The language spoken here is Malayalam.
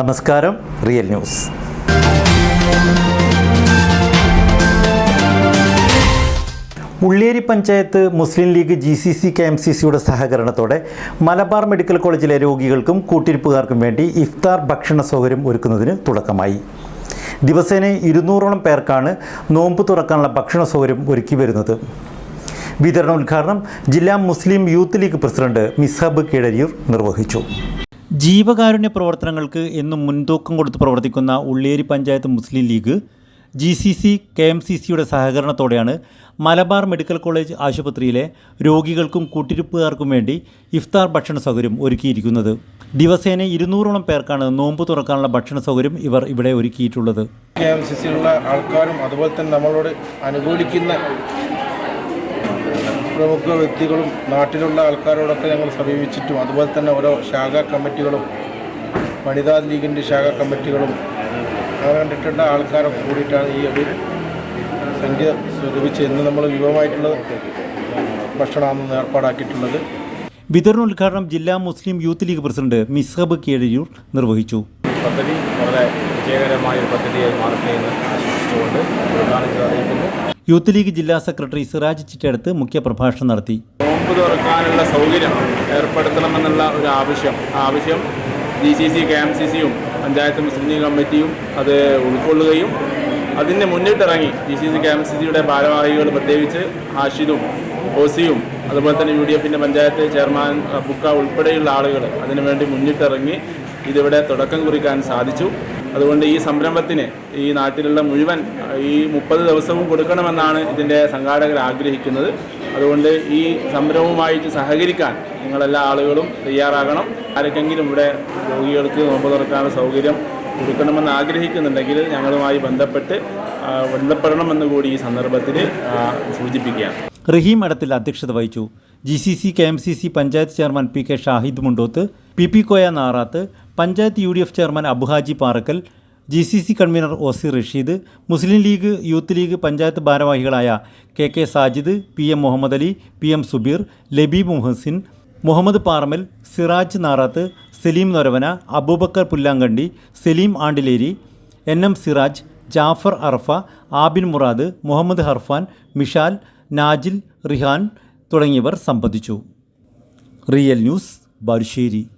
നമസ്കാരം real news. Ulliyeri panchayat Muslim League G C C K M C സിയുടെ സഹകരണത്തോടെ മലബാർ മെഡിക്കൽ കോളേജിലെ രോഗികൾക്കും കൂട്ടിരിപ്പുകാർക്കും വേണ്ടി ഇഫ്താർ ഭക്ഷണ സൗകര്യം ഒരുക്കുന്നതിന് തുടക്കമായി. ദിവസേന ഇരുന്നൂറോളം പേർക്കാണ് നോമ്പ് തുറക്കാനുള്ള ഭക്ഷണ സൗകര്യം ഒരുക്കി വരുന്നത്. വിതരണ ഉദ്ഘാടനം ജില്ലാ മുസ്ലിം youth league president Misab Keezhariyur നിർവഹിച്ചു. ജീവകാരുണ്യ പ്രവർത്തനങ്ങൾക്ക് എന്നും മുൻതൂക്കം കൊടുത്ത് പ്രവർത്തിക്കുന്ന Ulliyeri panchayat Muslim League G C C K M C സിയുടെ സഹകരണത്തോടെയാണ് മലബാർ മെഡിക്കൽ കോളേജ് ആശുപത്രിയിലെ രോഗികൾക്കും കൂട്ടിരിപ്പുകാർക്കും വേണ്ടി ഇഫ്താർ ഭക്ഷണ സൗകര്യം ഒരുക്കിയിരിക്കുന്നത്. ദിവസേന ഇരുന്നൂറോളം പേർക്കാണ് നോമ്പ് തുറക്കാനുള്ള ഭക്ഷണ സൗകര്യം ഇവർ ഇവിടെ ഒരുക്കിയിട്ടുള്ളത്. കെ എം സി സിയിലുള്ള ആൾക്കാരും അതുപോലെ തന്നെ നമ്മളോട് അനുകൂലിക്കുന്ന പ്രമുഖ വ്യക്തികളും നാട്ടിലുള്ള ആൾക്കാരോടൊക്കെ ഞങ്ങൾ സമീപിച്ചിട്ടും അതുപോലെ തന്നെ ഓരോ ശാഖാ കമ്മിറ്റികളും വനിതാ ലീഗിന്റെ ശാഖാ കമ്മിറ്റികളും അങ്ങനെ കണ്ടിട്ടുള്ള ആൾക്കാരൊക്കെ കൂടിയിട്ടാണ് ഈ ഒരു സംഖ്യ സ്വരൂപിച്ച് ഇന്ന് നമ്മൾ വിഭവമായിട്ടുള്ള ഭക്ഷണമാണ് ഏർപ്പാടാക്കിയിട്ടുള്ളത്. വിതരണോദ്ഘാടനം ജില്ലാ മുസ്ലിം youth league president Mishab Keziyur നിർവഹിച്ചു. പദ്ധതി വളരെ വിജയകരമായ ഒരു പദ്ധതിയായി മാറട്ടെ എന്ന് ആശംസിച്ചുകൊണ്ട് ഉദ്ഘാടനം യൂത്ത് ലീഗ് ജില്ലാ സെക്രട്ടറി സിറാജ് ചിറ്റടുത്ത് മുഖ്യപ്രഭാഷണം നടത്തി. നോമ്പ് തുറക്കാനുള്ള സൗകര്യം ഏർപ്പെടുത്തണമെന്നുള്ള ഒരു ആവശ്യം. ആവശ്യം G C C K M C സിയും പഞ്ചായത്ത് മുസ്ലിം ലീഗ് കമ്മിറ്റിയും അത് ഉൾക്കൊള്ളുകയും അതിന് മുന്നിട്ടിറങ്ങി G C C K M C സിയുടെ ഭാരവാഹികൾ പ്രത്യേകിച്ച് ഹാഷിദും ഓസിയും അതുപോലെ തന്നെ യു ഡി എഫിന്റെ പഞ്ചായത്ത് ചെയർമാൻ ബുക്ക ഉൾപ്പെടെയുള്ള ആളുകൾ അതിനുവേണ്ടി മുന്നിട്ടിറങ്ങി ഇതിവിടെ തുടക്കം കുറിക്കാൻ സാധിച്ചു. അതുകൊണ്ട് ഈ സംരംഭത്തിന് ഈ നാട്ടിലുള്ള മുഴുവൻ ഈ മുപ്പത് ദിവസവും കൊടുക്കണമെന്നാണ് ഇതിന്റെ സംഘാടകർ ആഗ്രഹിക്കുന്നത്. അതുകൊണ്ട് ഈ സംരംഭവുമായിട്ട് സഹകരിക്കാൻ നിങ്ങളെല്ലാ ആളുകളും തയ്യാറാകണം. ആരൊക്കെങ്കിലും ഇവിടെ രോഗികൾക്ക് നോമ്പ് തുറക്കാനുള്ള സൗകര്യം കൊടുക്കണമെന്ന് ആഗ്രഹിക്കുന്നുണ്ടെങ്കിൽ ഞങ്ങളുമായി ബന്ധപ്പെട്ട് ബന്ധപ്പെടണമെന്ന് കൂടി ഈ സന്ദർഭത്തിൽ സൂചിപ്പിക്കുകയാണ്. റഹീം അടത്തിൽ അധ്യക്ഷത വഹിച്ചു G C C K M C C panchayat chairman P K Shahid Mundoth P P Koya Narath panchayat U D F chairman Abuhaji Parakkal G C C convener O C Rasheed Muslim League Youth League panchayat ഭാരവാഹികളായ K K Sajid P M Muhammad Ali P M Subeer Labeeb Muhsin Muhammad Paramal Siraj Narath Saleem Noravana Abubakar Pullankandi Saleem Andileri N M Siraj Jafar Arafa Abin Murad Muhammad Harfan Mishal Najil Rihan തുടങ്ങിയവർ സംബന്ധിച്ചു. Real news Balussery.